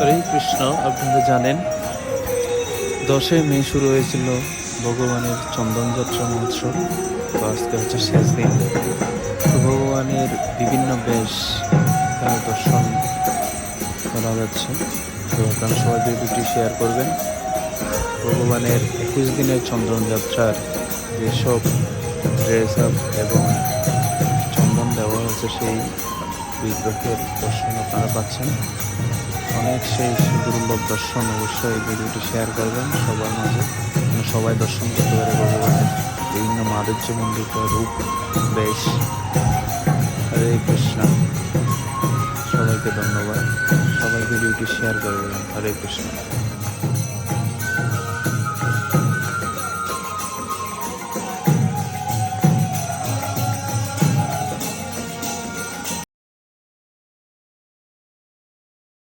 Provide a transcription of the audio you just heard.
হরে কৃষ্ণ, আপনারা জানেন, দশই মে শুরু হয়েছিল ভগবানের চন্দনযাত্রা মহোৎসব। তো আজকে হচ্ছে শেষ দিন। ভগবানের বিভিন্ন বেশ এখানে দর্শন করা যাচ্ছে। তো আপনারা সবাই ভিডিওটি শেয়ার করবেন, ভগবানের একুশ দিনের চন্দনযাত্রার যেসব ড্রেস আপ এবং চন্দন দেওয়া হয়েছে সেই বিগ্রহের দর্শন আপনারা পাচ্ছেন। অনেক সেই দুর্লভ দর্শন অবশ্যই ভিডিওটি শেয়ার করবেন সবার মাঝে। সবাই দর্শন করতে পারে ভগবানের। বিভিন্ন মাধুর্য মন্দির রূপ, বেশ। হরে কৃষ্ণ। সবাইকে ধন্যবাদ। সবাই ভিডিওটি শেয়ার করবেন। হরে কৃষ্ণ।